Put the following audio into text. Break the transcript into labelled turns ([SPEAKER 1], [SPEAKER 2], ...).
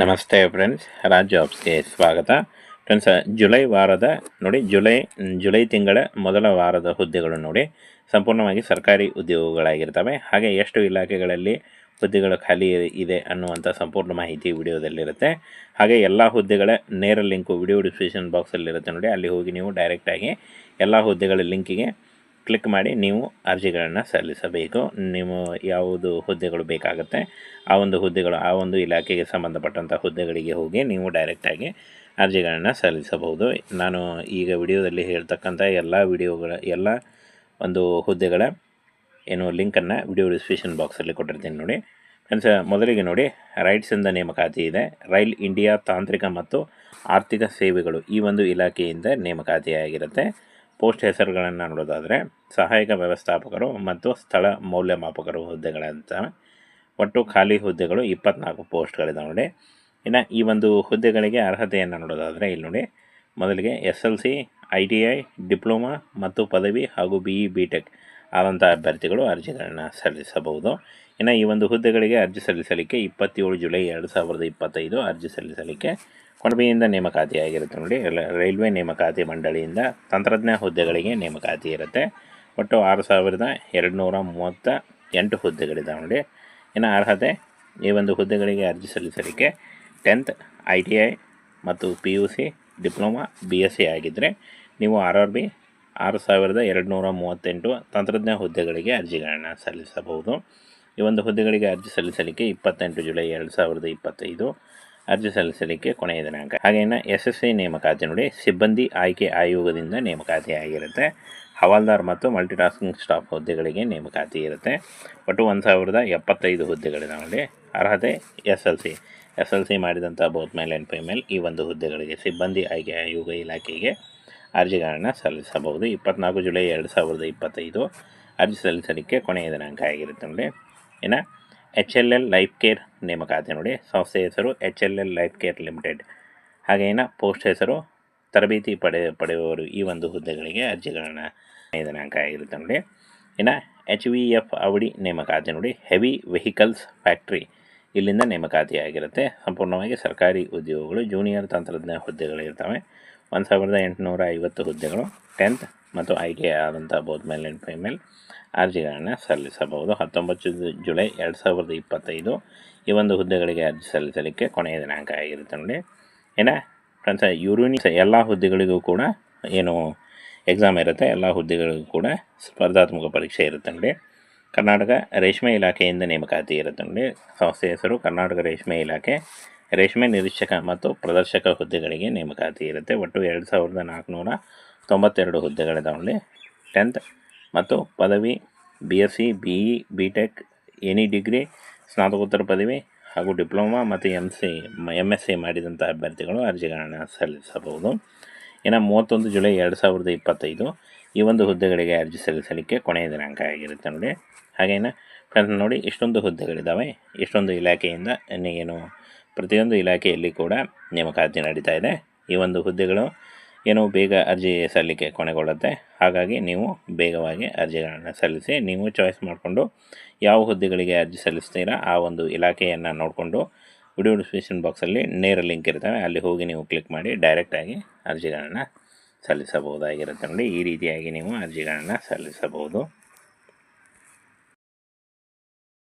[SPEAKER 1] ನಮಸ್ತೆ ಫ್ರೆಂಡ್ಸ್ ರಾಜ್ ಜಾಬ್ಸ್ಗೆ ಸ್ವಾಗತ. Friends July ವಾರದ ನೋಡಿ, ಜುಲೈ ಜುಲೈ ತಿಂಗಳ ಮೊದಲ ವಾರದ ಹುದ್ದೆಗಳು ನೋಡಿ, ಸಂಪೂರ್ಣವಾಗಿ ಸರ್ಕಾರಿ ಉದ್ಯೋಗಗಳಾಗಿರ್ತವೆ. ಹಾಗೆ ಎಷ್ಟು ಇಲಾಖೆಗಳಲ್ಲಿ ಹುದ್ದೆಗಳು ಖಾಲಿ ಇದೆ ಅನ್ನುವಂಥ ಸಂಪೂರ್ಣ ಮಾಹಿತಿ ವಿಡಿಯೋದಲ್ಲಿರುತ್ತೆ. ಹಾಗೆ ಎಲ್ಲ ಹುದ್ದೆಗಳ ನೇರ ಲಿಂಕು ವಿಡಿಯೋ ಡಿಸ್ಕ್ರಿಪ್ಷನ್ ಬಾಕ್ಸಲ್ಲಿರುತ್ತೆ ನೋಡಿ, ಅಲ್ಲಿ ಹೋಗಿ ನೀವು ಡೈರೆಕ್ಟಾಗಿ ಎಲ್ಲ ಹುದ್ದೆಗಳ ಲಿಂಕಿಗೆ ಕ್ಲಿಕ್ ಮಾಡಿ ನೀವು ಅರ್ಜಿಗಳನ್ನು ಸಲ್ಲಿಸಬೇಕು. ನೀವು ಯಾವುದು ಹುದ್ದೆಗಳು ಬೇಕಾಗುತ್ತೆ, ಆ ಒಂದು ಹುದ್ದೆಗಳು, ಆ ಒಂದು ಇಲಾಖೆಗೆ ಸಂಬಂಧಪಟ್ಟಂಥ ಹುದ್ದೆಗಳಿಗೆ ಹೋಗಿ ನೀವು ಡೈರೆಕ್ಟಾಗಿ ಅರ್ಜಿಗಳನ್ನು ಸಲ್ಲಿಸಬಹುದು. ನಾನು ಈಗ ವಿಡಿಯೋದಲ್ಲಿ ಹೇಳ್ತಕ್ಕಂಥ ಎಲ್ಲ ವಿಡಿಯೋಗಳ, ಎಲ್ಲ ಒಂದು ಹುದ್ದೆಗಳ ಏನು ಲಿಂಕನ್ನು ವಿಡಿಯೋ ಡಿಸ್ಕ್ರಿಪ್ಷನ್ ಬಾಕ್ಸಲ್ಲಿ ಕೊಟ್ಟಿರ್ತೀನಿ ನೋಡಿ. ಫ್ರೆಂಡ್ಸ್ ಮೊದಲಿಗೆ ನೋಡಿ ರೈಟ್ಸಿಂದ ನೇಮಕಾತಿ ಇದೆ. ರೈಲ್ ಇಂಡಿಯಾ ತಾಂತ್ರಿಕ ಮತ್ತು ಆರ್ಥಿಕ ಸೇವೆಗಳು ಈ ಒಂದು ಇಲಾಖೆಯಿಂದ ನೇಮಕಾತಿಯಾಗಿರುತ್ತೆ. ಪೋಸ್ಟ್ ಹೆಸರುಗಳನ್ನು ನೋಡೋದಾದರೆ ಸಹಾಯಕ ವ್ಯವಸ್ಥಾಪಕರು ಮತ್ತು ಸ್ಥಳ ಮೌಲ್ಯಮಾಪಕರು ಹುದ್ದೆಗಳಂತ ಒಟ್ಟು ಖಾಲಿ ಹುದ್ದೆಗಳು ಇಪ್ಪತ್ನಾಲ್ಕು ಪೋಸ್ಟ್ಗಳಿದೆ ನೋಡಿ. ಇನ್ನು ಈ ಒಂದು ಹುದ್ದೆಗಳಿಗೆ ಅರ್ಹತೆಯನ್ನು ನೋಡೋದಾದರೆ ಇಲ್ಲಿ ನೋಡಿ. ಮೊದಲಿಗೆ S L C, I T I, diploma ಮತ್ತು ಪದವಿ ಹಾಗೂ ಬಿ ಇ, ಬಿ ಟೆಕ್ ಆದಂಥ ಅಭ್ಯರ್ಥಿಗಳು ಅರ್ಜಿಗಳನ್ನು ಸಲ್ಲಿಸಬಹುದು. ಇನ್ನು ಈ ಒಂದು ಹುದ್ದೆಗಳಿಗೆ ಅರ್ಜಿ ಸಲ್ಲಿಸಲಿಕ್ಕೆ ಇಪ್ಪತ್ತೇಳು ಜುಲೈ ಎರಡು ಸಾವಿರದ ಇಪ್ಪತ್ತೈದು ಅರ್ಜಿ ಸಲ್ಲಿಸಲಿಕ್ಕೆ ಕೊಣಬಿಯಿಂದ ನೇಮಕಾತಿಯಾಗಿರುತ್ತೆ ನೋಡಿ. ರೈಲ್ವೆ ನೇಮಕಾತಿ ಮಂಡಳಿಯಿಂದ ತಂತ್ರಜ್ಞ ಹುದ್ದೆಗಳಿಗೆ ನೇಮಕಾತಿ ಇರುತ್ತೆ. ಒಟ್ಟು ಆರು ಸಾವಿರದ ಎರಡು ನೂರ ಮೂವತ್ತ ಎಂಟು ಹುದ್ದೆಗಳಿದ್ದಾವೆ ನೋಡಿ. ಇನ್ನು ಅರ್ಹತೆ, ಈ ಒಂದು ಹುದ್ದೆಗಳಿಗೆ ಅರ್ಜಿ ಸಲ್ಲಿಸಲಿಕ್ಕೆ ಟೆಂತ್, ಐ ಟಿ ಐ ಮತ್ತು P U C, diploma, B S C ಆಗಿದ್ದರೆ ನೀವು ಆರ್ ಆರ್ ಬಿ ಆರು ಸಾವಿರದ ಎರಡು ನೂರ ಮೂವತ್ತೆಂಟು ತಂತ್ರಜ್ಞ ಹುದ್ದೆಗಳಿಗೆ ಅರ್ಜಿಗಳನ್ನು ಸಲ್ಲಿಸಬಹುದು. ಈ ಒಂದು ಹುದ್ದೆಗಳಿಗೆ ಅರ್ಜಿ ಸಲ್ಲಿಸಲಿಕ್ಕೆ ಇಪ್ಪತ್ತೆಂಟು ಜುಲೈ ಎರಡು ಸಾವಿರದ ಇಪ್ಪತ್ತೈದು ಅರ್ಜಿ ಸಲ್ಲಿಸಲಿಕ್ಕೆ ಕೊನೆಯ ದಿನಾಂಕ. ಹಾಗೇನ ಎಸ್ ಎಸ್ ಸಿ ನೇಮಕಾತಿ ನೋಡಿ, ಸಿಬ್ಬಂದಿ ಆಯ್ಕೆ ಆಯೋಗದಿಂದ ನೇಮಕಾತಿ ಆಗಿರುತ್ತೆ. ಹವಾಲ್ದಾರ್ ಮತ್ತು ಮಲ್ಟಿಟಾಸ್ಕಿಂಗ್ ಸ್ಟಾಫ್ ಹುದ್ದೆಗಳಿಗೆ ನೇಮಕಾತಿ ಇರುತ್ತೆ. ಒಟ್ಟು ಒಂದು ಸಾವಿರದ ಎಪ್ಪತ್ತೈದು ಹುದ್ದೆಗಳಿದೆ ನೋಡಿ. ಅರ್ಹತೆ S L C S L C ಮಾಡಿದಂಥ ಬೋತ್ ಮೇಲ್ ಆ್ಯಂಡ್ ಫೈಮೇಲ್ ಈ ಒಂದು ಹುದ್ದೆಗಳಿಗೆ ಸಿಬ್ಬಂದಿ ಆಯ್ಕೆ ಆಯೋಗ ಇಲಾಖೆಗೆ ಅರ್ಜಿಗಳನ್ನು ಸಲ್ಲಿಸಬಹುದು. ಇಪ್ಪತ್ನಾಲ್ಕು ಜುಲೈ ಎರಡು ಸಾವಿರದ ಇಪ್ಪತ್ತೈದು ಅರ್ಜಿ ಸಲ್ಲಿಸಲಿಕ್ಕೆ ಕೊನೆಯ ದಿನಾಂಕ ಆಗಿರುತ್ತೆ ನೋಡಿ. ಇನ್ನು H L L life care ನೇಮಕಾತಿ ನೋಡಿ. ಸಂಸ್ಥೆ ಹೆಸರು H L L life care limited ಹಾಗೇನ post ಹೆಸರು ತರಬೇತಿ ಪಡೆ, ಪಡೆಯುವವರು ಈ ಒಂದು ಹುದ್ದೆಗಳಿಗೆ ಅರ್ಜಿಗಳನ್ನು ದಿನಾಂಕ ಆಗಿರುತ್ತೆ ನೋಡಿ. ಇನ್ನು ಎಚ್ ವಿ ಎಫ್ ಅವಡಿ ನೇಮಕಾತಿ ನೋಡಿ. ಹೆವಿ ವೆಹಿಕಲ್ಸ್ ಫ್ಯಾಕ್ಟ್ರಿ ಇಲ್ಲಿಂದ ನೇಮಕಾತಿ ಆಗಿರುತ್ತೆ. ಸಂಪೂರ್ಣವಾಗಿ ಸರ್ಕಾರಿ ಉದ್ಯೋಗಗಳು ಜೂನಿಯರ್ ತಂತ್ರಜ್ಞ ಹುದ್ದೆಗಳಿರ್ತವೆ ಒಂದು ಸಾವಿರದ ಎಂಟುನೂರ ಐವತ್ತು ಹುದ್ದೆಗಳು ಟೆಂತ್ ಮತ್ತು ಆಯ್ಕೆ ಆದಂಥ ಬೋತ್ ಮೇಲ್ ಆ್ಯಂಡ್ ಫೈಮೇಲ್ ಅರ್ಜಿಗಳನ್ನು ಸಲ್ಲಿಸಬಹುದು. ಹತ್ತೊಂಬತ್ತು ಜುಲೈ ಎರಡು ಸಾವಿರದ ಇಪ್ಪತ್ತೈದು ಈ ಒಂದು ಹುದ್ದೆಗಳಿಗೆ ಅರ್ಜಿ ಸಲ್ಲಿಸಲಿಕ್ಕೆ ಕೊನೆಯ ದಿನಾಂಕ ಆಗಿರುತ್ತೆ ನೋಡಿ. ಏನ? ಫ್ರೆಂಡ್ಸ್, ಯೂರಿನಿ ಎಲ್ಲ ಹುದ್ದೆಗಳಿಗೂ ಕೂಡ ಏನು ಎಕ್ಸಾಮ್ ಇರುತ್ತೆ, ಎಲ್ಲ ಹುದ್ದೆಗಳಿಗೂ ಕೂಡ ಸ್ಪರ್ಧಾತ್ಮಕ ಪರೀಕ್ಷೆ ಇರುತ್ತೆ ನೋಡಿ. ಕರ್ನಾಟಕ ರೇಷ್ಮೆ ಇಲಾಖೆಯಿಂದ ನೇಮಕಾತಿ ಇರುತ್ತೆ ನೋಡಿ. ಸಂಸ್ಥೆ ಹೆಸರು ಕರ್ನಾಟಕ ರೇಷ್ಮೆ ಇಲಾಖೆ. ರೇಷ್ಮೆ ನಿರೀಕ್ಷಕ ಮತ್ತು ಪ್ರದರ್ಶಕ ಹುದ್ದೆಗಳಿಗೆ ನೇಮಕಾತಿ ಇರುತ್ತೆ. ಒಟ್ಟು ಎರಡು ಸಾವಿರದ ನಾಲ್ಕುನೂರ ತೊಂಬತ್ತೆರಡು ಹುದ್ದೆಗಳಿದಾವೆ ಟೆಂತ್ ಮತ್ತು ಪದವಿ B S C B E B tech any degree ಸ್ನಾತಕೋತ್ತರ ಪದವಿ ಹಾಗೂ ಡಿಪ್ಲೊಮಾ ಮತ್ತು M C M S C ಮಾಡಿದಂಥ ಅಭ್ಯರ್ಥಿಗಳು ಅರ್ಜಿಗಳನ್ನು ಸಲ್ಲಿಸಬಹುದು. ಇನ್ನು ಮೂವತ್ತೊಂದು ಜುಲೈ ಎರಡು ಸಾವಿರದ ಇಪ್ಪತ್ತೈದು ಈ ಒಂದು ಹುದ್ದೆಗಳಿಗೆ ಅರ್ಜಿ ಸಲ್ಲಿಸಲಿಕ್ಕೆ ಕೊನೆಯ ದಿನಾಂಕ ಆಗಿರುತ್ತೆ ನೋಡಿ. ಹಾಗೇನ ಫ್ರೆಂಡ್ಸ್ ನೋಡಿ, ಇಷ್ಟೊಂದು ಹುದ್ದೆಗಳಿದ್ದಾವೆ. ಇಷ್ಟೊಂದು ಇಲಾಖೆಯಿಂದ ಏನು ಪ್ರತಿಯೊಂದು ಇಲಾಖೆಯಲ್ಲಿ ಕೂಡ ನೇಮಕಾತಿ ನಡೀತಾ ಇದೆ. ಈ ಒಂದು ಹುದ್ದೆಗಳು ಏನು ಬೇಗ ಅರ್ಜಿ ಸಲ್ಲಿಕೆ ಕೊನೆಗೊಳ್ಳುತ್ತೆ. ಹಾಗಾಗಿ ನೀವು ಬೇಗವಾಗಿ ಅರ್ಜಿಗಳನ್ನು ಸಲ್ಲಿಸಿ, ನೀವು ಚಾಯ್ಸ್ ಮಾಡಿಕೊಂಡು ಯಾವ ಹುದ್ದೆಗಳಿಗೆ ಅರ್ಜಿ ಸಲ್ಲಿಸ್ತೀರಾ ಆ ಒಂದು ಇಲಾಖೆಯನ್ನು ನೋಡಿಕೊಂಡು ವಿಡಿಯೋ ಡಿಸ್ಕ್ರಿಪ್ಷನ್ ಬಾಕ್ಸಲ್ಲಿ ನೇರ ಲಿಂಕ್ ಇರ್ತವೆ. ಅಲ್ಲಿ ಹೋಗಿ ನೀವು ಕ್ಲಿಕ್ ಮಾಡಿ ಡೈರೆಕ್ಟಾಗಿ ಅರ್ಜಿಗಳನ್ನು ಸಲ್ಲಿಸಬಹುದಾಗಿರುತ್ತೆ ನೋಡಿ. ಈ ರೀತಿಯಾಗಿ ನೀವು ಅರ್ಜಿಗಳನ್ನು ಸಲ್ಲಿಸಬಹುದು.